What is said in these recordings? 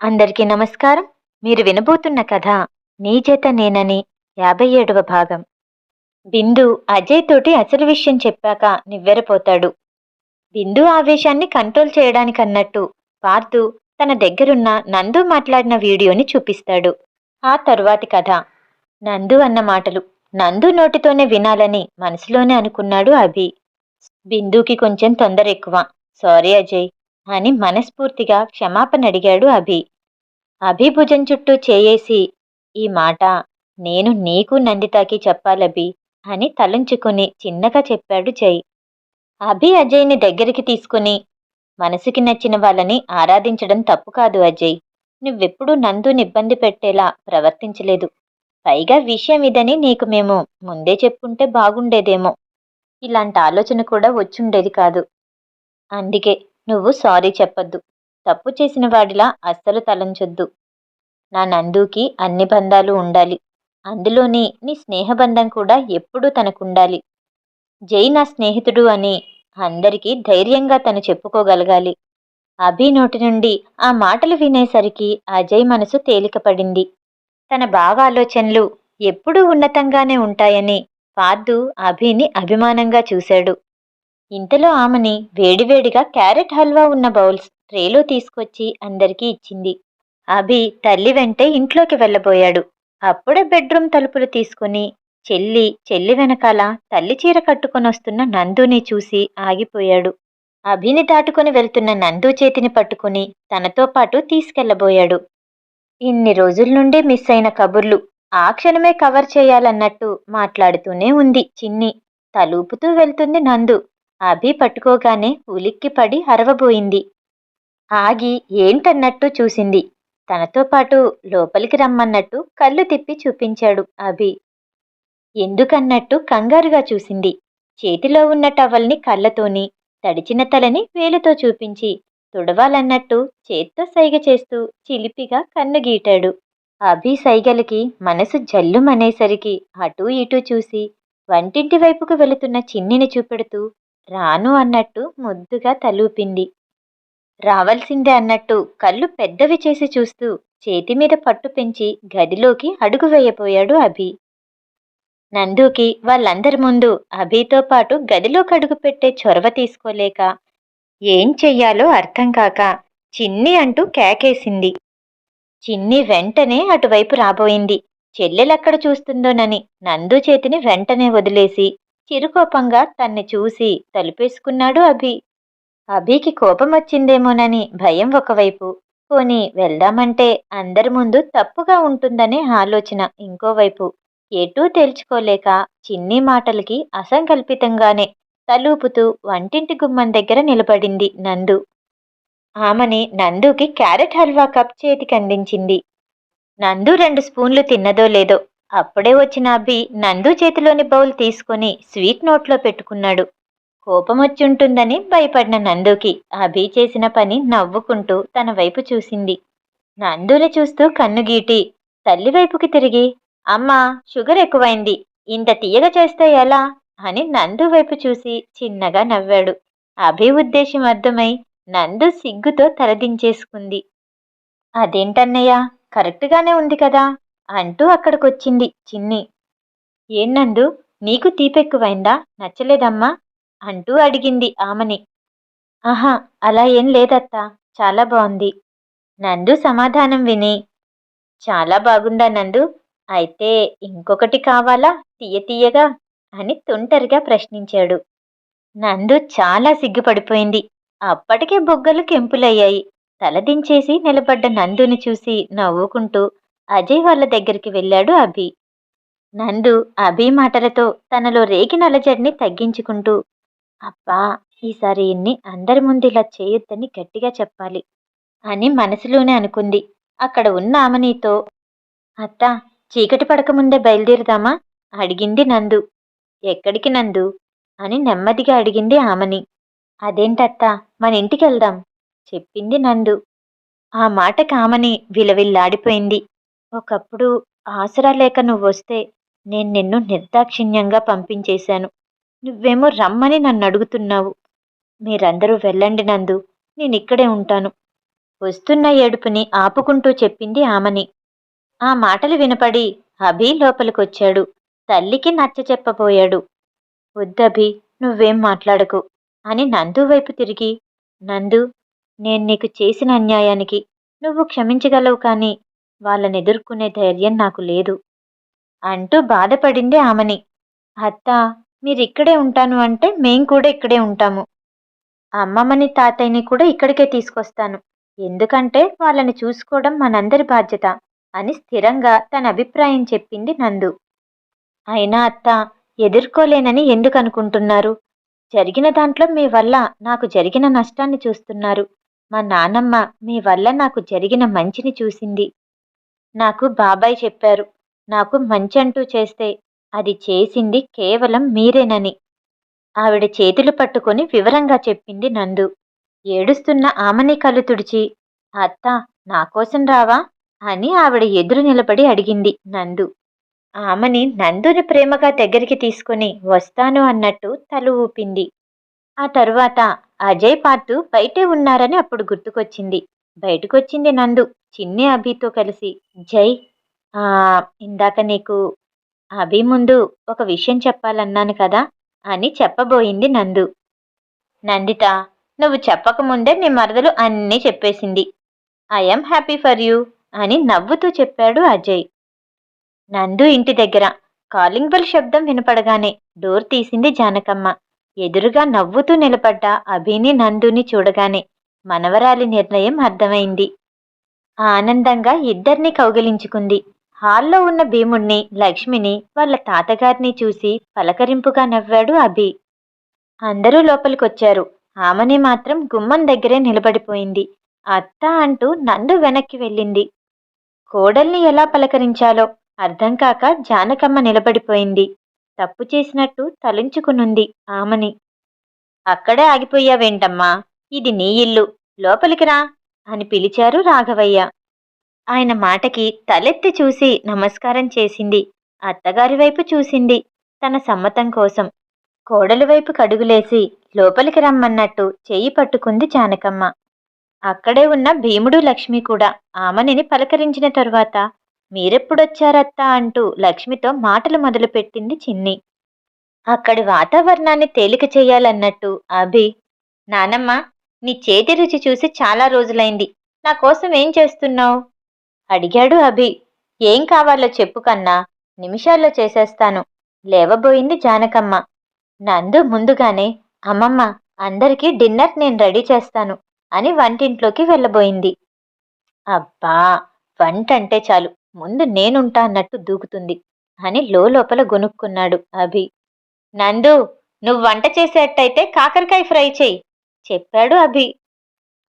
అందరికీ నమస్కారం. మీరు వినబోతున్న కథ నీ చేత నేనని యాభై ఏడవ భాగం. బిందు అజయ్ తోటి అసలు విషయం చెప్పాక నివ్వెరపోతాడు. బిందు ఆవేశాన్ని కంట్రోల్ చేయడానికన్నట్టు పార్థు తన దగ్గరున్న నందు మాట్లాడిన వీడియోని చూపిస్తాడు. ఆ తరువాతి కథ. నందు అన్న మాటలు నందు నోటితోనే వినాలని మనసులోనే అనుకున్నాడు అభి. బిందుకి కొంచెం తొందర ఎక్కువ. సారీ అజయ్. అని మనస్ఫూర్తిగా క్షమాపణ అడిగాడు అభి. అభి భుజం చుట్టూ చేయేసి ఈ మాట నేను నీకు నందితాకి చెప్పాలభి అని తలంచుకుని చిన్నగా చెప్పాడు జై అభి అజయ్ని దగ్గరికి తీసుకుని మనసుకి నచ్చిన వాళ్ళని ఆరాధించడం తప్పు కాదు అజయ్. నువ్వెప్పుడూ నందుని ఇబ్బంది పెట్టేలా ప్రవర్తించలేదు. పైగా విషయం ఇదని నీకు మేము ముందే చెప్పుంటే బాగుండేదేమో. ఇలాంటి ఆలోచన కూడా వచ్చుండేది కాదు. అందుకే నువ్వు సారీ చెప్పొద్దు. తప్పు చేసిన వాడిలా అస్సలు తలంచొద్దు. నా నందుకి అన్ని బంధాలు ఉండాలి. అందులోని నీ స్నేహబంధం కూడా ఎప్పుడూ తనకుండాలి. జై నా స్నేహితుడు అని అందరికీ ధైర్యంగా తను చెప్పుకోగలగాలి. అభి నోటి నుండి ఆ మాటలు వినేసరికి అజయ్ మనసు తేలికపడింది. తన భావ ఆలోచనలు ఎప్పుడూ ఉన్నతంగానే ఉంటాయని పార్థు అభిని అభిమానంగా చూశాడు. ఇంతలో ఆమెని వేడివేడిగా క్యారెట్ హల్వా ఉన్న బౌల్స్ ట్రేలో తీసుకొచ్చి అందరికీ ఇచ్చింది. అభి తల్లి వెంటే ఇంట్లోకి వెళ్ళబోయాడు. అప్పుడే బెడ్రూమ్ తలుపులు తీసుకుని చెల్లి చెల్లి వెనకాల తల్లి చీర కట్టుకొని వస్తున్న నందుని చూసి ఆగిపోయాడు. అభిని దాటుకుని వెళ్తున్న నందు చేతిని పట్టుకుని తనతో పాటు తీసుకెళ్ళబోయాడు ఇన్ని రోజుల నుండి మిస్ అయిన కబుర్లు ఆ క్షణమే కవర్ చేయాలన్నట్టు మాట్లాడుతూనే ఉంది చిన్ని. తలూపుతూ వెళ్తుంది నందు. అభి పట్టుకోగానే ఉలిక్కి పడి అరవబోయింది. ఆగి ఏంటన్నట్టు చూసింది. తనతో పాటు లోపలికి రమ్మన్నట్టు కళ్ళు తిప్పి చూపించాడు అభి. ఎందుకన్నట్టు కంగారుగా చూసింది. చేతిలో ఉన్న టవల్ని కళ్ళతోని తడిచిన తలని వేలుతో చూపించి తుడవాలన్నట్టు చేత్తో సైగ చేస్తూ చిలిపిగా కన్ను గీటాడు అభి సైగలకి మనసు జల్లుమనేసరికి అటూ ఇటూ చూసి వంటింటి వైపుకు వెళుతున్న చిన్నిని చూపెడుతూ రాను అన్నట్టు ముద్దుగా తలూపింది. రావాల్సిందే అన్నట్టు కళ్ళు పెద్దవి చేసి చూస్తూ చేతి మీద పట్టు పెంచి గదిలోకి అడుగు వేయబోయాడు అభి. నందుకి వాళ్ళందరి ముందు అభితో పాటు గదిలోకి అడుగు పెట్టే చొరవ తీసుకోలేక ఏం చెయ్యాలో అర్థం కాక చిన్ని అంటూ కేకేసింది. చిన్ని వెంటనే అటువైపు రాబోయింది. చెల్లెలెక్కడ చూస్తుందోనని నందు చేతిని వెంటనే వదిలేసి చిరుకోపంగా తన్ని చూసి తలుపేసుకున్నాడు అభి. అభికి కోపం వచ్చిందేమోనని భయం ఒకవైపు. పోని వెళ్దామంటే అందరి ముందు తప్పుగా ఉంటుందనే ఆలోచన ఇంకోవైపు. ఎటూ తేల్చుకోలేక చిన్ని మాటలకి అసంకల్పితంగానే తలూపుతూ వంటింటి గుమ్మం దగ్గర నిలబడింది నందు. ఆమెని నందుకి క్యారెట్ హల్వా కప్ చేతికి అందించింది. నందు రెండు స్పూన్లు తిన్నదో లేదో అప్పుడే వచ్చిన అభి నందు చేతిలోని బౌల్ తీసుకొని స్వీట్ నోట్లో పెట్టుకున్నాడు. కోపమొచ్చుంటుందని భయపడిన నందుకి అభి చేసిన పని నవ్వుకుంటూ తన వైపు చూసింది. నందుని చూస్తూ కన్ను గీటి తల్లి వైపుకి తిరిగి అమ్మా షుగర్ ఎక్కువైంది ఇంత తీయగా చేస్తే ఎలా? అని నందు వైపు చూసి చిన్నగా నవ్వాడు. అభి ఉద్దేశం అర్థమై నందు సిగ్గుతో తలదించేసుకుంది. అదేంటన్నయ్య కరెక్ట్గానే ఉంది కదా అంటూ అక్కడికొచ్చింది చిన్ని. ఏం నందు? నీకు తీపెక్కువైందా? నచ్చలేదమ్మా అంటూ అడిగింది ఆమెని. ఆహా అలా ఏం లేదత్తా చాలా బాగుంది నందు సమాధానం విని. చాలా బాగుందా నందు? అయితే ఇంకొకటి కావాలా? తీయ తీయగా? అని తుంటరిగా ప్రశ్నించాడు. నందు చాలా సిగ్గుపడిపోయింది. అప్పటికే బొగ్గలు కెంపులయ్యాయి. తలదించేసి నిలబడ్డ నందుని చూసి నవ్వుకుంటూ అజయ్ వాళ్ళ దగ్గరికి వెళ్ళాడు అభి. నందు అభి మాటలతో తనలో రేగిన అలజడిని తగ్గించుకుంటూ అబ్బా ఈసారి ఇన్ని అందరి ముందు ఇలా చేయొద్దని గట్టిగా చెప్పాలి అని మనసులోనే అనుకుంది. అక్కడ ఉన్న ఆమెనితో అత్త చీకటి పడకముందే బయలుదేరుదామా? అడిగింది నందు. ఎక్కడికి నందు? అని నెమ్మదిగా అడిగింది ఆమెని. అదేంటత్తా మన ఇంటికి వెళ్దాం చెప్పింది నందు. ఆ మాట కామని విలవిల్లాడిపోయింది. ఒకప్పుడు ఆసరా లేక నువ్వు వస్తే నేను నిన్ను నిర్దాక్షిణ్యంగా పంపించేశాను. నువ్వేమో రమ్మని నన్ను అడుగుతున్నావు మీరందరూ వెళ్ళండి నందు నేను ఇక్కడే ఉంటాను. వస్తున్న ఏడుపుని ఆపుకుంటూ చెప్పింది ఆమని. ఆ మాటలు వినపడి అభి లోపలికొచ్చాడు. తల్లికి నచ్చ చెప్పబోయాడు. వద్దభి నువ్వేం మాట్లాడకు అని నందు వైపు తిరిగి నందు నేను నీకు చేసిన అన్యాయానికి నువ్వు క్షమించగలవు కానీ వాళ్ళని ఎదుర్కొనే ధైర్యం నాకు లేదు. అంటూ బాధపడింది ఆమెని. అత్త మీరిక్కడే ఉంటాను అంటే మేం కూడా ఇక్కడే ఉంటాము. అమ్మమ్మని తాతయ్యని కూడా ఇక్కడికే తీసుకొస్తాను. ఎందుకంటే వాళ్ళని చూసుకోవడం మనందరి బాధ్యత అని స్థిరంగా తన అభిప్రాయం చెప్పింది నందు. అయినా అత్త ఎదుర్కోలేనని ఎందుకు అనుకుంటున్నారు జరిగిన దాంట్లో మీ వల్ల నాకు జరిగిన నష్టాన్ని చూస్తున్నారు. మా నానమ్మ మీ వల్ల నాకు జరిగిన మంచిని చూసింది. నాకు బాబాయ్ చెప్పారు. నాకు మంచి అంటూ చేస్తే అది చేసింది కేవలం మీరేనని. ఆవిడ చేతులు పట్టుకొని వివరంగా చెప్పింది నందు. ఏడుస్తున్న ఆమెని కళ్ళు తుడిచి అత్త నాకోసం రావా? అని ఆవిడ ఎదురు నిలబడి అడిగింది నందు. ఆమెని నందుని ప్రేమగా దగ్గరికి తీసుకుని వస్తాను అన్నట్టు తల ఊపింది. ఆ తరువాత అజయ్ పార్తు బయటే ఉన్నారని అప్పుడు గుర్తుకొచ్చింది. బయటకొచ్చింది నందు చిన్ని అభితో కలిసి. జై ఇందాక నీకు అభి ముందు ఒక విషయం చెప్పాలన్నాను కదా అని చెప్పబోయింది నందు. నందిత నువ్వు చెప్పకముందే నీ మరదలు అన్నీ చెప్పేసింది. ఐఎమ్ హ్యాపీ ఫర్ యూ అని నవ్వుతూ చెప్పాడు అజయ్. నందు ఇంటి దగ్గర కాలింగ్ బెల్ శబ్దం వినపడగానే డోర్ తీసింది జానకమ్మ. ఎదురుగా నవ్వుతూ నిలబడ్డ అభిని నందుని చూడగానే మనవరాలి నిర్ణయం అర్థమైంది. ఆనందంగా ఇద్దరిని కౌగిలించుకుంది. హాల్లో ఉన్న భీముణ్ణి లక్ష్మిని వాళ్ళ తాతగారిని చూసి పలకరింపుగా నవ్వాడు అభి. అందరూ లోపలికొచ్చారు. ఆమెని మాత్రం గుమ్మం దగ్గరే నిలబడిపోయింది. అత్త అంటూ నందు వెనక్కి వెళ్ళింది. కోడల్ని ఎలా పలకరించాలో అర్థం కాక జానకమ్మ నిలబడిపోయింది. తప్పు చేసినట్టు తలుంచుకునుంది ఆమెని. అక్కడే ఆగిపోయావేంటమ్మా? ఇది నీ ఇల్లు లోపలికి రా అని పిలిచారు రాఘవయ్య. ఆయన మాటకి తలెత్తి చూసి నమస్కారం చేసింది. అత్తగారి వైపు చూసింది తన సమ్మతం కోసం. కోడలి వైపు కడుగులేసి లోపలికి రమ్మన్నట్టు చెయ్యి పట్టుకుంది జానకమ్మ. అక్కడే ఉన్న భీముడు లక్ష్మి కూడా ఆమెనిని పలకరించిన తరువాత మీరెప్పుడొచ్చారత్తా అంటూ లక్ష్మితో మాటలు మొదలుపెట్టింది చిన్ని. అక్కడి వాతావరణాన్ని తేలిక చేయాలన్నట్టు అభి నానమ్మ నీ చేతి రుచి చూసి చాలా రోజులైంది. నా కోసం ఏం చేస్తున్నావు? అడిగాడు అభి. ఏం కావాలో చెప్పు కన్నా నిమిషాల్లో చేసేస్తాను. లేవబోయింది జానకమ్మ. నందు ముందుగానే అమ్మమ్మ అందరికీ డిన్నర్ నేను రెడీ చేస్తాను అని వంటింట్లోకి వెళ్ళబోయింది. అబ్బా వంట అంటే చాలు. ముందు నేనుంటా అన్నట్టు దూకుతుంది అని లోపల గొనుక్కున్నాడు అభి. నందు నువ్వు వంట చేసేటట్టయితే కాకరకాయ ఫ్రై చెయ్యి చెప్పాడు అభి.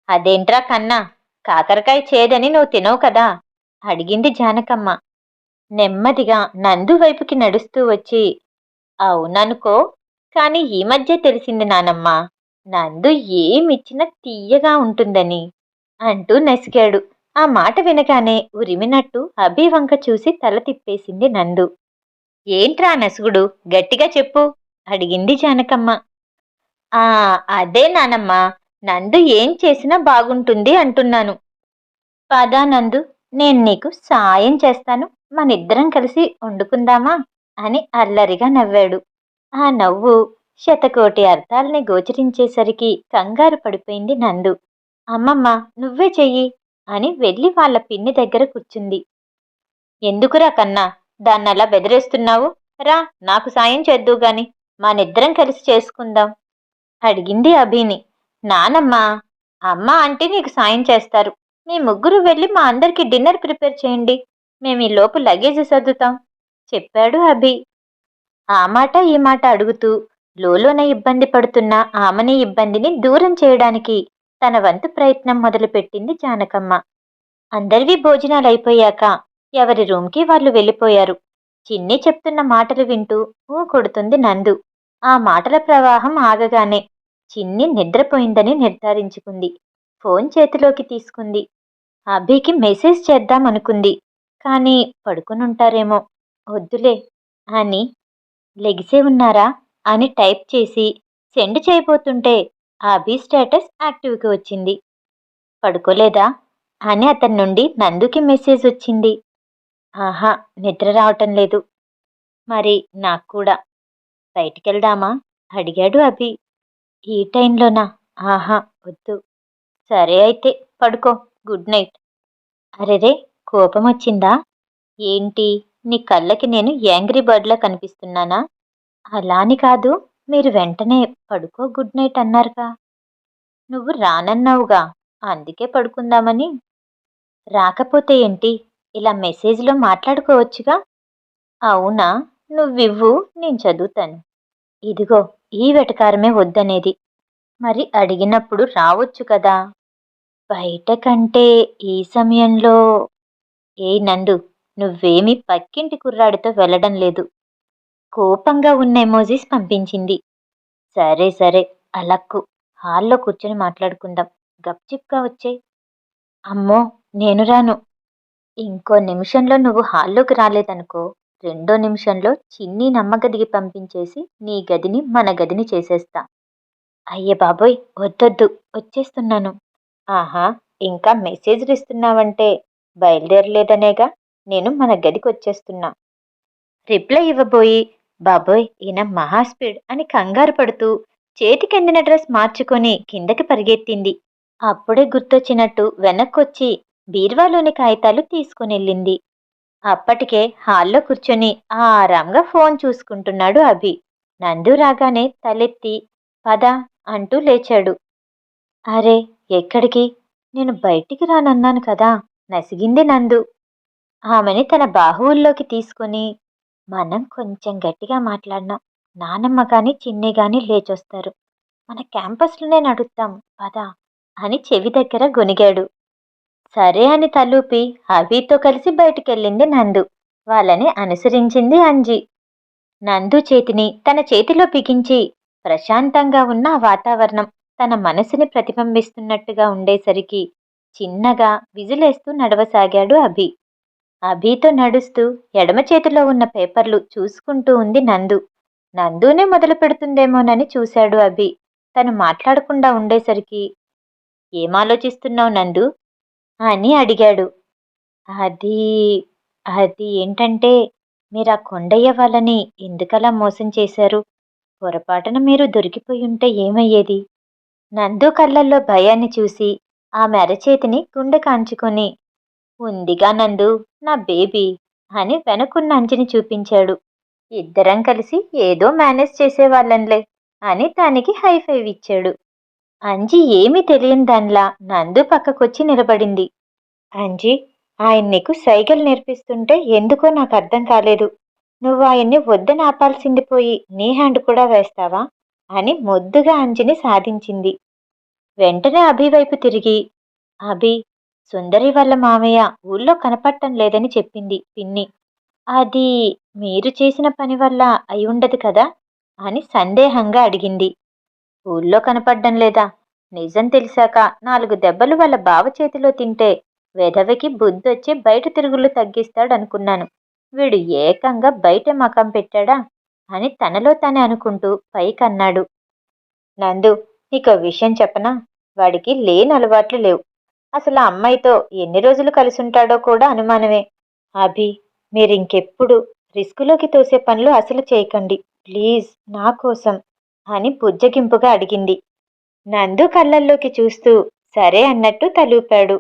అదేంట్రా కన్నా కాకరకాయ చేదని నువ్వు తినవు కదా? అడిగింది జానకమ్మ. నెమ్మదిగా నందు వైపుకి నడుస్తూ వచ్చి అవుననుకో కానీ ఈ మధ్య తెలిసింది నానమ్మ నందు ఏమిచ్చినా తీయగా ఉంటుందని అంటూ నసిగాడు. ఆ మాట వినగానే ఉరిమినట్టు అభి వంక చూసి తల తిప్పేసింది నందు. ఏంట్రా నసుగుడు గట్టిగా చెప్పు అడిగింది జానకమ్మ. ఆ అదే నానమ్మ. నందు ఏం చేసినా బాగుంటుంది అంటున్నాను. పదా నందు నేను నీకు సాయం చేస్తాను. మనిద్దరం కలిసి వండుకుందామా? అని అల్లరిగా నవ్వాడు. ఆ నవ్వు శతకోటి అర్థాలని గోచరించేసరికి కంగారు పడిపోయింది నందు. అమ్మమ్మ నువ్వే చెయ్యి అని వెళ్ళి వాళ్ళ పిన్ని దగ్గర కూర్చుంది. ఎందుకురా కన్నా దాన్నలా బెదిరేస్తున్నావు? రా నాకు సాయం చేద్దు గాని. మానిద్దరం కలిసి చేసుకుందాం. అడిగింది అభిని. నానమ్మ అమ్మ అంటే నీకు సాయం చేస్తారు. మీ ముగ్గురు వెళ్ళి మా అందరికి డిన్నర్ ప్రిపేర్ చేయండి. మేము ఈ లోపు లగేజ్ సర్దుతాం చెప్పాడు అభి. ఆ మాట ఈ మాట అడుగుతూ లోలోన ఇబ్బంది పడుతున్న ఆమెని ఇబ్బందిని దూరం చేయడానికి తన వంతు ప్రయత్నం మొదలుపెట్టింది జానకమ్మ. అందరివి భోజనాలు అయిపోయాక ఎవరి రూమ్కి వాళ్ళు వెళ్ళిపోయారు. చిన్ని చెప్తున్న మాటలు వింటూ ఊ కొడుతుంది నందు. ఆ మాటల ప్రవాహం ఆగగానే చిన్ని నిద్రపోయిందని నిర్ధారించుకుంది. ఫోన్ చేతిలోకి తీసుకుంది. అభికి మెసేజ్ చేద్దాం అనుకుంది కానీ పడుకునుంటారేమో. వద్దులే అని. లెగిసే ఉన్నారా అని టైప్ చేసి సెండ్ చేయబోతుంటే అభి స్టేటస్ యాక్టివ్కి వచ్చింది. పడుకోలేదా అని అతని నుండి నందుకి మెసేజ్ వచ్చింది. ఆహా నిద్ర రావటం లేదు. మరి నాకు కూడా. బయటికెళ్దామా? అడిగాడు అభి. ఈ టైంలోనా ఆహా వద్దు. సరే అయితే పడుకో. గుడ్ నైట్ అరెరే కోపం వచ్చిందా ఏంటి? నీ కళ్ళకి నేను యాంగ్రీ బర్డ్లా కనిపిస్తున్నానా? అలా అని కాదు మీరు వెంటనే పడుకో గుడ్ నైట్ అన్నారుగా. నువ్వు రానన్నావుగా అందుకే పడుకుందామని. రాకపోతే ఏంటి? ఇలా మెసేజ్లో మాట్లాడుకోవచ్చుగా? అవునా? నువ్వివ్వు నేను చదువుతాను. ఇదిగో ఈ వెటకారమే వద్దనేది. మరి అడిగినప్పుడు రావచ్చు కదా? బయట కంటే ఈ సమయంలో ఏ నందు నువ్వేమీ పక్కింటి కుర్రాడితో వెళ్ళడం లేదు. కోపంగా ఉన్న ఎమోజీస్ పంపించింది. సరే సరే అలక్కు. హాల్లో కూర్చొని మాట్లాడుకుందాం. గప్చిప్గా వచ్చే అమ్మో నేను రాను. ఇంకో నిమిషంలో నువ్వు హాల్లోకి రాలేదనుకో రెండో నిమిషంలో చిన్ని నమ్మగదికి పంపించేసి నీ గదిని మన గదిని చేసేస్తా. అయ్యే బాబోయ్ వద్దొద్దు వచ్చేస్తున్నాను. ఆహా ఇంకా మెసేజ్లు ఇస్తున్నావంటే బయలుదేరలేదనేగా నేను మన గదికి వచ్చేస్తున్నా. రిప్లై ఇవ్వబోయి బాబోయ్ ఈయన మహా స్పీడ్ అని కంగారు పడుతూ చేతికెందిన డ్రెస్ మార్చుకొని కిందకి పరిగెత్తింది. అప్పుడే గుర్తొచ్చినట్టు వెనక్కొచ్చి బీర్వాలోని కాగితాలు తీసుకునెళ్ళింది. అప్పటికే హాల్లో కూర్చొని ఆరాంగా ఫోన్ చూసుకుంటున్నాడు అభి. నందు రాగానే తలెత్తి పద అంటూ లేచాడు. అరే ఎక్కడికి? నేను బయటికి రానన్నాను కదా నసిగింది నందు. ఆమెని తన బాహువుల్లోకి తీసుకుని మనం కొంచెం గట్టిగా మాట్లాడినాం. నానమ్మ కానీ చిన్ని కానీ లేచొస్తారు. మన క్యాంపస్లోనే నడుద్దాం పద అని చెవి దగ్గర గొనిగాడు సరే అని తలూపి అభితో కలిసి బయటికెళ్ళింది నందు. వాళ్ళని అనుసరించింది అంజి. నందు చేతిని తన చేతిలో బిగించి ప్రశాంతంగా ఉన్న వాతావరణం తన మనసుని ప్రతిబింబిస్తున్నట్టుగా ఉండేసరికి చిన్నగా విజిలేస్తూ నడవసాగాడు అభి. అభితో నడుస్తూ ఎడమ చేతిలో ఉన్న పేపర్లు చూసుకుంటూ ఉంది నందు. నందునే మొదలు పెడుతుందేమోనని చూశాడు అభి. తను మాట్లాడకుండా ఉండేసరికి ఏం ఆలోచిస్తున్నావు నందు? అని అడిగాడు. అది అది ఏంటంటే మీరు ఆ కొండయ్య వాళ్ళని ఎందుకలా మోసం చేశారు? పొరపాటున మీరు దొరికిపోయి ఉంటే ఏమయ్యేది? నందు కళ్ళల్లో భయాన్ని చూసి ఆమె అరచేతిని గుండె కాంచుకొని ఉందిగా నందు నా బేబీ అని వెనకున్న అంచిని చూపించాడు. ఇద్దరం కలిసి ఏదో మేనేజ్ చేసేవాళ్ళంలే అని దానికి హై ఫైవ్ ఇచ్చాడు. అంజి ఏమీ తెలియని దానిలా నందు పక్కకొచ్చి నిలబడింది. అంజి ఆయన నీకు సైకిల్ నేర్పిస్తుంటే ఎందుకో నాకు అర్థం కాలేదు. నువ్వు ఆయన్ని వద్దని ఆపాల్సింది పోయి నీ హ్యాండ్ కూడా వేస్తావా? అని ముద్దుగా అంజిని సాధించింది. వెంటనే అభి వైపు తిరిగి అభి సుందరి వాళ్ళ మామయ్య ఊళ్ళో కనపడటం లేదని చెప్పింది పిన్ని. అది మీరు చేసిన పని వల్ల అయి ఉండదు కదా? అని సందేహంగా అడిగింది. ఊళ్ళో కనపడ్డం లేదా? నిజం తెలిసాక నాలుగు దెబ్బలు వాళ్ళ బావ చేతిలో తింటే వెధవకి బుద్ధొచ్చి బయట తిరుగుళ్ళు తగ్గిస్తాడనుకున్నాను. వీడు ఏకంగా బయట మకం పెట్టాడా? అని తనలో తానే అనుకుంటూ పైకన్నాడు. నందు నీకు విషయం చెప్పనా? వాడికి లేని అలవాట్లు లేవు. అసలు ఆ అమ్మాయితో ఎన్ని రోజులు కలిసి ఉంటాడో కూడా అనుమానమే. అభి మీరింకెప్పుడు రిస్కులోకి తోసే పనులు అసలు చేయకండి. ప్లీజ్ నా కోసం. అని బుజ్జగింపుగా అడిగింది. నందు కళ్ళల్లోకి చూస్తూ సరే అన్నట్టు తలూపాడు.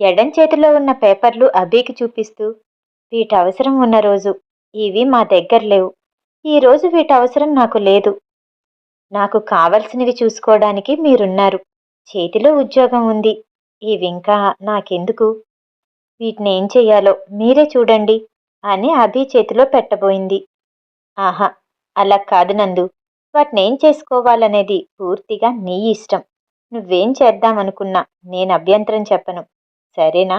ఎడం చేతిలో ఉన్న పేపర్లు అభికి చూపిస్తూ వీటి అవసరం ఉన్న రోజు ఇవి మా దగ్గర లేవు. ఈరోజు వీటవసరం వీటి అవసరం నాకు లేదు. నాకు కావలసినవి చూసుకోవడానికి మీరున్నారు. చేతిలో ఉద్యోగం ఉంది. ఇవింకా నాకెందుకు? వీటిని ఏం చెయ్యాలో మీరే చూడండి అని అభి చేతిలో పెట్టబోయింది. ఆహా అలా కాదు నందు. వాటిని ఏం చేసుకోవాలనేది పూర్తిగా నీ ఇష్టం. నువ్వేం చేద్దామనుకున్నా నేను అభ్యంతరం చెప్పను. సరేనా?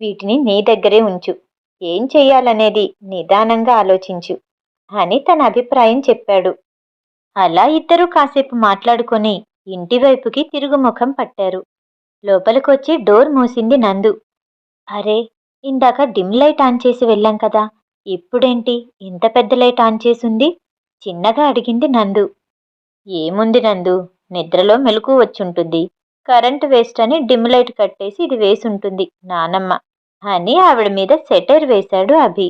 వీటిని నీ దగ్గరే ఉంచు. ఏం చెయ్యాలనేది నిదానంగా ఆలోచించు అని తన అభిప్రాయం చెప్పాడు. అలా ఇద్దరూ కాసేపు మాట్లాడుకొని ఇంటివైపుకి తిరుగుముఖం పట్టారు. లోపలికొచ్చి డోర్ మూసింది నందు. అరే ఇందాక డిమ్ లైట్ ఆన్ చేసి వెళ్ళాం కదా. ఇప్పుడేంటి ఇంత పెద్ద లైట్ ఆన్ చేసుంది? చిన్నగా అడిగింది నందు. ఏముంది నందు? నిద్రలో మెలకు వచ్చుంటుంది. కరెంటు వేస్ట్ అని డిమ్ లైట్ కట్టేసి ఇది వేసి ఉంటుంది నానమ్మ అని ఆవిడ మీద సెటైర్ వేశాడు అభి.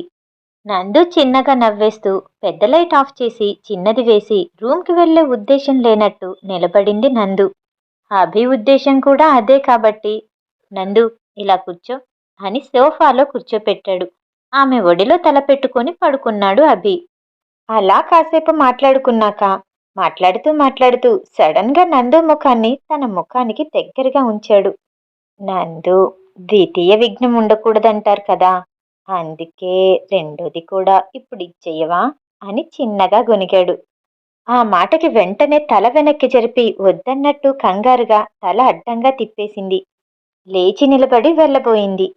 నందు చిన్నగా నవ్వేస్తూ పెద్ద లైట్ ఆఫ్ చేసి చిన్నది వేసి రూమ్కి వెళ్ళే ఉద్దేశం లేనట్టు నిలబడింది నందు. అభి ఉద్దేశం కూడా అదే కాబట్టి నందు ఇలా కూర్చో అని సోఫాలో కూర్చోపెట్టాడు. ఆమె ఒడిలో తల పెట్టుకొని పడుకున్నాడు అభి. అలా కాసేపు మాట్లాడుకున్నాక మాట్లాడుతూ మాట్లాడుతూ సడన్గా నందు ముఖాన్ని తన ముఖానికి దగ్గరగా ఉంచాడు. నందు ద్వితీయ విఘ్నం ఉండకూడదంటారు కదా అందుకే రెండోది కూడా ఇప్పుడు ఇచ్చేయవా అని చిన్నగా గొనిగాడు ఆ మాటకి వెంటనే తల వెనక్కి జరిపి వద్దన్నట్టు కంగారుగా తల అడ్డంగా తిప్పేసింది. లేచి నిలబడి వెళ్ళబోయింది.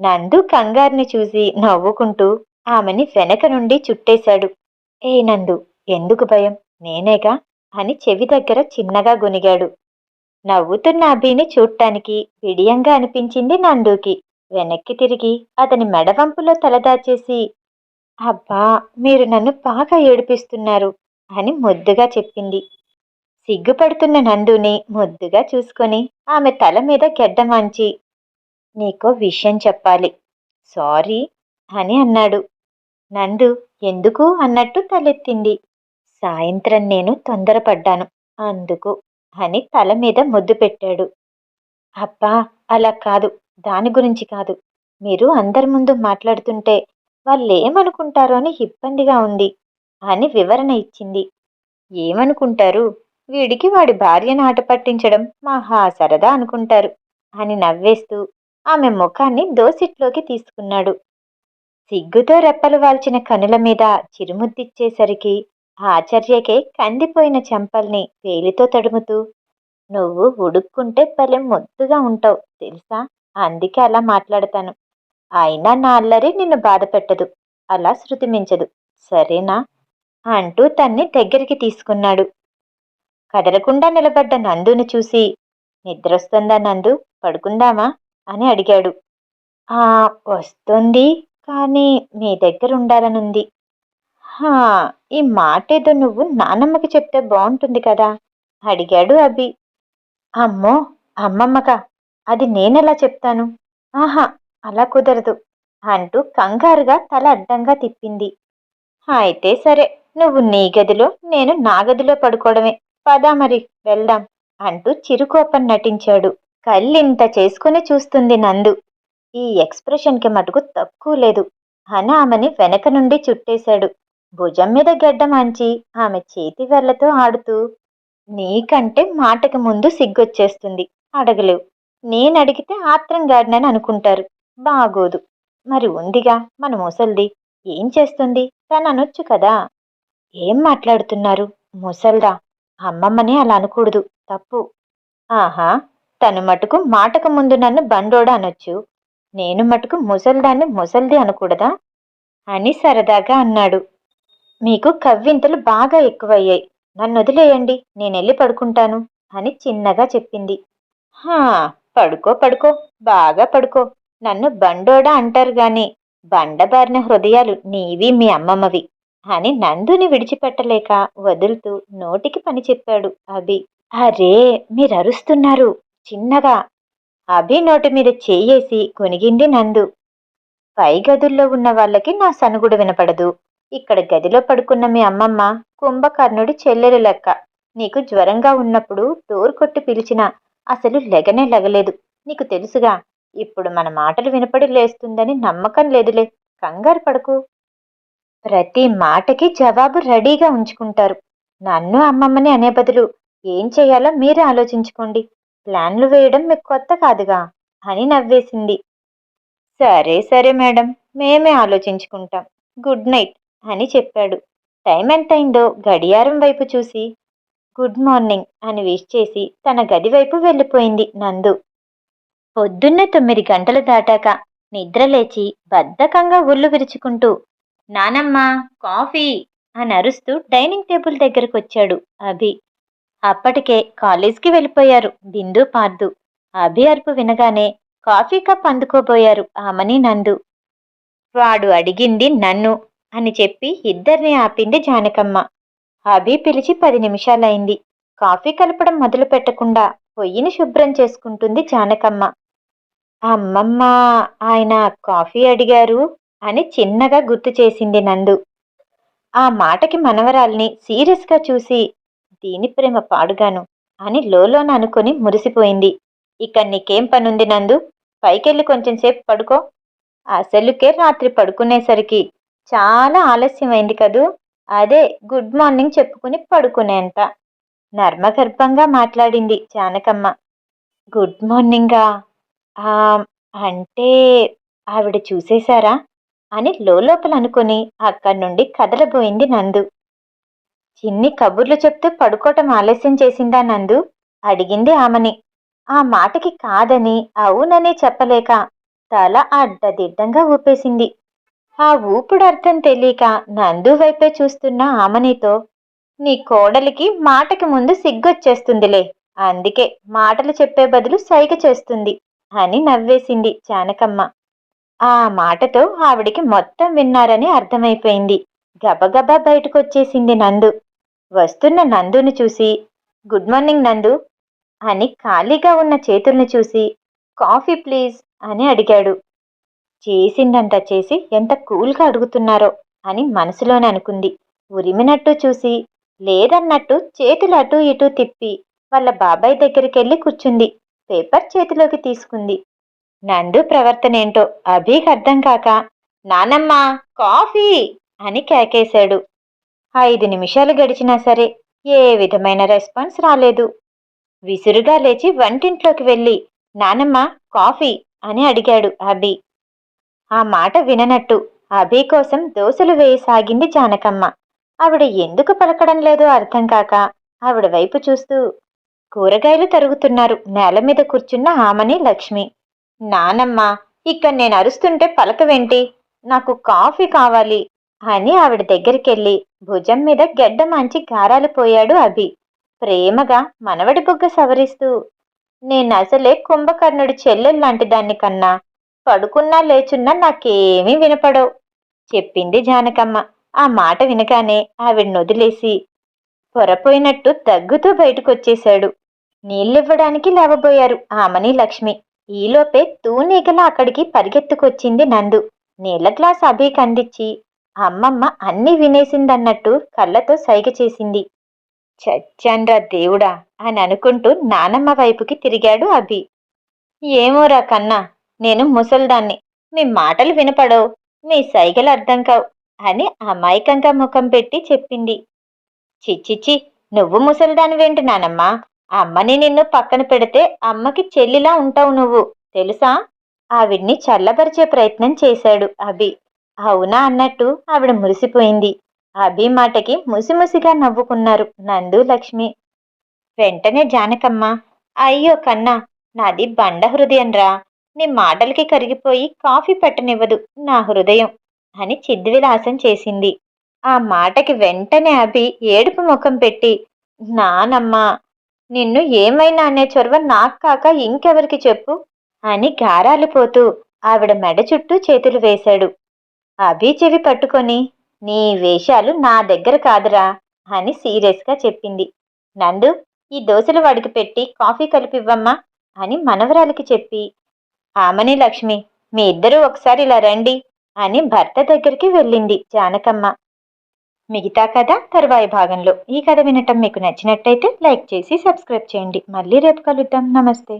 నందు కంగారుని చూసి నవ్వుకుంటూ ఆమెని వెనక నుండి చుట్టేశాడు. ఏ నందు ఎందుకు భయం? నేనేగా? అని చెవి దగ్గర చిన్నగా గునిగాడు. నవ్వుతున్న అభిని చూడటానికి బిడియంగా అనిపించింది నందుకి. వెనక్కి తిరిగి అతని మెడవంపులో తలదాచేసి అబ్బా మీరు నన్ను బాగా ఏడిపిస్తున్నారు అని ముద్దుగా చెప్పింది. సిగ్గుపడుతున్న నందుని ముద్దుగా చూసుకొని ఆమె తల మీద గెడ్డమాంచి నీకో విషయం చెప్పాలి. సారీ అని అన్నాడు. నందు ఎందుకు అన్నట్టు తలెత్తింది. సాయంత్రం నేను తొందరపడ్డాను. అందుకు అని తల మీద ముద్దు పెట్టాడు. అబ్బా అలా కాదు. దాని గురించి కాదు. మీరు అందరి ముందు మాట్లాడుతుంటే వాళ్ళు ఏమనుకుంటారో అని ఇబ్బందిగా ఉంది అని వివరణ ఇచ్చింది. ఏమనుకుంటారు? వీడికి వాడి భార్యను ఆట పట్టించడం మహా సరదా అనుకుంటారు అని నవ్వేస్తూ ఆమె ముఖాన్ని దోసిట్లోకి తీసుకున్నాడు. సిగ్గుతో రెప్పలు వాల్చిన కనుల మీద చిరుముద్దిచ్చేసరికి ఆచర్యకే కందిపోయిన చెంపల్ని వేలితో తడుముతూ నువ్వు ఉడుక్కుంటే భలే ముద్దుగా ఉంటావు తెలుసా? అందుకే అలా మాట్లాడతాను. అయినా నా అల్లరి నిన్ను బాధ పెట్టదు అలా శృతి మించదు సరేనా అంటూ తన్ని దగ్గరికి తీసుకున్నాడు. కదలకుండా నిలబడ్డ నందుని చూసి నిద్రొస్తుందా నందు? పడుకుందామా అని అడిగాడు. ఆ వస్తుంది. కానీ మీ దగ్గర ఉండాలనుంది. హా ఈ మాట ఏదో నువ్వు నానమ్మకి చెప్తే బాగుంటుంది కదా? అడిగాడు అభి. అమ్మో అమ్మమ్మక అది నేనెలా చెప్తాను? ఆహా అలా కుదరదు అంటూ కంగారుగా తల అడ్డంగా తిప్పింది. అయితే సరే నువ్వు నీ గదిలో నేను నా గదిలో పడుకోవడమే. పదా మరి వెళ్దాం అంటూ చిరుకోపం నటించాడు. కళ్ళింత చేసుకుని చూస్తుంది నందు. ఈ ఎక్స్ప్రెషన్కి మటుకు తక్కువ లేదు. అని ఆమెని వెనక నుండి చుట్టేశాడు. భుజం మీద గడ్డ మంచి ఆమె చేతి వెళ్ళతో ఆడుతూ నీకంటే మాటకి ముందు సిగ్గొచ్చేస్తుంది. అడగలేవు. నేను అడిగితే ఆత్రం అనుకుంటారు. బాగోదు. మరి ఉందిగా మన ముసల్ది. ఏం చేస్తుంది? తను అనొచ్చు కదా. ఏం మాట్లాడుతున్నారు? ముసల్దా? అమ్మమ్మని అలా అనకూడదు. తప్పు. ఆహా! తను మటుకు మాటకు ముందు నన్ను బండోడ అనొచ్చు. నేను మటుకు ముసల్దాన్ని ముసల్ది అనకూడదా? అని సరదాగా అన్నాడు. మీకు కవ్వింతలు బాగా ఎక్కువయ్యాయి. నన్ను వదిలేయండి నేనెళ్ళి పడుకుంటాను అని చిన్నగా చెప్పింది. హా పడుకో పడుకో బాగా పడుకో. నన్ను బండోడా అంటారు గాని బండబారిన హృదయాలు నీవి మీ అమ్మమ్మవి అని నందుని విడిచిపెట్టలేక వదులుతూ నోటికి పని చెప్పాడు అభి. అరే మీరు అరుస్తున్నారు చిన్నగా అభి నోటి మీద చేయేసి కొనిగింది నందు. పై గదుల్లో ఉన్న వాళ్ళకి నా సనుగుడు వినపడదు. ఇక్కడ గదిలో పడుకున్న మీ అమ్మమ్మ కుంభకర్ణుడి చెల్లెలు లెక్క. నీకు జ్వరంగా ఉన్నప్పుడు డోర్ కొట్టి పిలిచినా అసలు లెగనే లెగలేదు. నీకు తెలుసుగా ఇప్పుడు మన మాటలు వినపడి లేస్తుందని నమ్మకం లేదులే. కంగారు పడకు. ప్రతి మాటకి జవాబు రెడీగా ఉంచుకుంటారు. నన్ను అమ్మమ్మని అనే బదులు ఏం చేయాలో మీరే ఆలోచించుకోండి. ప్లాన్లు వేయడం మీకు కొత్త కాదుగా అని నవ్వేసింది. సరే సరే మేడం మేమే ఆలోచించుకుంటాం. గుడ్ నైట్ అని చెప్పాడు. టైం ఎంతైందో గడియారం వైపు చూసి గుడ్ మార్నింగ్ అని విష్ చేసి తన గది వైపు వెళ్ళిపోయింది నందు. పొద్దున్నే తొమ్మిది గంటలు దాటాక నిద్రలేచి బద్ధకంగా ఒళ్ళు విరుచుకుంటూ నానమ్మ కాఫీ అని అరుస్తూ డైనింగ్ టేబుల్ దగ్గరకు వచ్చాడు అభి. అప్పటికే కాలేజ్కి వెళ్ళిపోయారు. బిందు పార్దు అభి అరుపు వినగానే కాఫీ కప్ అందుకోబోయారు ఆమని నందు. వాడు అడిగింది నన్ను అని చెప్పి ఇద్దరిని ఆపింది జానకమ్మ. అభి పిలిచి పది నిమిషాలైంది. కాఫీ కలపడం మొదలు పెట్టకుండా పొయ్యిని శుభ్రం చేసుకుంటుంది జానకమ్మ. అమ్మమ్మ ఆయన కాఫీ అడిగారు అని చిన్నగా గుర్తు చేసింది నందు. ఆ మాటకి మనవరాల్ని సీరియస్గా చూసి దీని ప్రేమ పాడుగాను అని లోలోన అనుకొని మురిసిపోయింది. ఇక నీకేం పనుంది నందు? పైకెళ్ళి కొంచెంసేపు పడుకో. అసలుకే రాత్రి పడుకునేసరికి చాలా ఆలస్యమైంది కదూ? అదే గుడ్ మార్నింగ్ చెప్పుకుని పడుకునేంత. నర్మగర్భంగా మాట్లాడింది జానకమ్మ. గుడ్ మార్నింగా? అంటే ఆవిడ చూసేశారా? అని లోపల అనుకుని అక్కడి నుండి కదలబోయింది నందు. చిన్ని కబుర్లు చెప్తూ పడుకోవటం ఆలస్యం చేసిందా నందు? అడిగింది ఆమెని. ఆ మాటకి కాదని అవునని చెప్పలేక తల అడ్డదిడ్డంగా ఊపేసింది. ఆ ఊపుడు అర్థం తెలియక నందు వైపే చూస్తున్న ఆమెనితో నీ కోడలికి మాటకి ముందు సిగ్గొచ్చేస్తుందిలే అందుకే మాటలు చెప్పే బదులు సైగ చేస్తుంది అని నవ్వేసింది జానకమ్మ ఆ మాటతో ఆవిడికి మొత్తం విన్నారని అర్థమైపోయింది. గబగబా బయటకొచ్చేసింది నందు. వస్తున్న నందుని చూసి గుడ్ మార్నింగ్ నందు అని ఖాళీగా ఉన్న చేతుల్ని చూసి కాఫీ ప్లీజ్ అని అడిగాడు. చేసిందంతా చేసి ఎంత కూల్గా అడుగుతున్నారో అని మనసులోనే అనుకుంది. ఉరిమినట్టు చూసి లేదన్నట్టు చేతులు అటు ఇటు తిప్పి వాళ్ళ బాబాయ్ దగ్గరికి వెళ్ళి కూర్చుంది. పేపర్ చేతిలోకి తీసుకుంది. నందు ప్రవర్తనేంటో అభికి అర్థం కాక నానమ్మ కాఫీ అని కేకేశాడు. ఐదు నిమిషాలు గడిచినా సరే ఏ విధమైన రెస్పాన్స్ రాలేదు. విసురుగా లేచి వంటింట్లోకి వెళ్ళి నానమ్మ కాఫీ అని అడిగాడు అభి. ఆ మాట విననట్టు అభి కోసం దోశలు వేయసాగింది జానకమ్మ. ఆవిడ ఎందుకు పలకడం లేదో అర్థం కాక ఆవిడ వైపు చూస్తూ కూరగాయలు తరుగుతున్నారు నేల మీద కూర్చున్న ఆమని లక్ష్మి. నానమ్మ ఇక్కడ నేను అరుస్తుంటే పలకవేంటి? నాకు కాఫీ కావాలి అని ఆవిడ దగ్గరికెళ్ళి భుజం మీద గెడ్డ మంచి గారాలు పోయాడు అభి. ప్రేమగా మనవడి బుగ్గ సవరిస్తూ నేను అసలే కుంభకర్ణుడి చెల్లెల్లాంటి దాన్ని కన్నా పడుకున్నా లేచున్నా నాకేమీ వినపడవు చెప్పింది జానకమ్మ. ఆ మాట వినగానే ఆవిడ్ని వదిలేసి పొరపోయినట్టు దగ్గుతూ బయటకొచ్చేశాడు. నీళ్ళివ్వడానికి లేవబోయారు ఆమని లక్ష్మి. ఈలోపే తూనీగల అక్కడికి పరిగెత్తుకొచ్చింది నందు. నీళ్ళ గ్లాస్ అభికి అందించి అమ్మమ్మ అన్నీ వినేసిందన్నట్టు కళ్ళతో సైగ చేసింది. చచ్చాన్రా దేవుడా అని అనుకుంటూ నానమ్మ వైపుకి తిరిగాడు అభి. ఏమోరా కన్నా నేను ముసల్దాన్ని. మీ మాటలు వినపడవు మీ సైగలు అర్థం కావు అని అమాయకంగా ముఖం పెట్టి చెప్పింది. చిచ్చిచి నువ్వు ముసల్దానివేంటి నానమ్మా? అమ్మని నిన్ను పక్కన పెడితే అమ్మకి చెల్లిలా ఉంటావు నువ్వు తెలుసా? ఆవిడ్ని చల్లబరిచే ప్రయత్నం చేశాడు అభి. అవునా అన్నట్టు ఆవిడ మురిసిపోయింది. అభి మాటకి ముసిముసిగా నవ్వుకున్నారు నందు లక్ష్మి. వెంటనే జానకమ్మ అయ్యో కన్నా నాది బండ హృదయం రా. నీ మాటలకి కరిగిపోయి కాఫీ పెట్టనివ్వదు నా హృదయం అని చిద్విలాసం చేసింది. ఆ మాటకి వెంటనే అభి ఏడుపు ముఖం పెట్టి నానమ్మా నిన్ను ఏమైనా అనే చొరవ నాకు కాక ఇంకెవరికి చెప్పు అని గారాలు పోతూ ఆవిడ మెడ చుట్టూ చేతులు వేశాడు. అభి చెవి పట్టుకొని నీ వేషాలు నా దగ్గర కాదురా అని సీరియస్గా చెప్పింది. నందు ఈ దోశలు వాడికి పెట్టి కాఫీ కలిపివ్వమ్మా అని మనవరాలికి చెప్పి ఆమని లక్ష్మి మీ ఇద్దరూ ఒకసారి ఇలా రండి అని భర్త దగ్గరికి వెళ్ళింది జానకమ్మ. మిగతా కథ తరువాయి భాగంలో. ఈ కథ వినటం మీకు నచ్చినట్టయితే లైక్ చేసి సబ్స్క్రైబ్ చేయండి. మళ్ళీ రేపు కలుద్దాం. నమస్తే.